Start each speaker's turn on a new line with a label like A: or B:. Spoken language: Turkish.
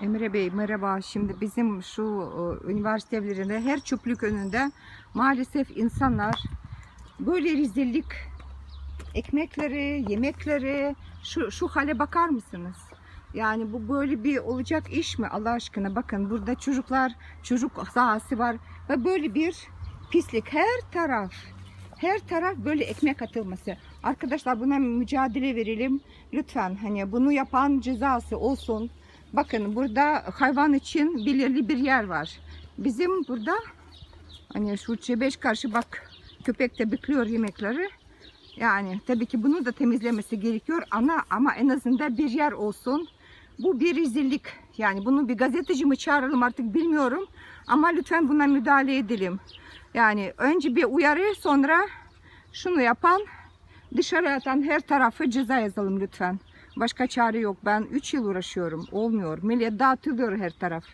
A: Emre Bey merhaba. Şimdi bizim şu e, üniversite evlerinde her çöplük önünde maalesef insanlar böyle rezillik ekmekleri, yemekleri şu, şu hale bakar mısınız? Yani bu böyle bir olacak iş mi Allah aşkına? Bakın burada çocuklar, çocuk sahası var ve böyle bir pislik her taraf. Her taraf böyle ekmek atılması. Arkadaşlar buna mücadele verelim. Lütfen hani bunu yapan cezası olsun. Bakın burada hayvan için belirli bir yer var. Bizim burada hani şu çebeş karşı bak köpek de bekliyor yemekleri. Yani tabii ki bunu da temizlemesi gerekiyor ana ama en azından bir yer olsun. Bu bir rezillik. Yani bunu bir gazeteci mi çağıralım artık bilmiyorum. Ama lütfen buna müdahale edelim. Yani önce bir uyarı sonra şunu yapan dışarı atan her tarafı ceza yazalım lütfen. Başka çare yok. Ben 3 yıl uğraşıyorum. Olmuyor. Millet dağıtılıyor her taraf.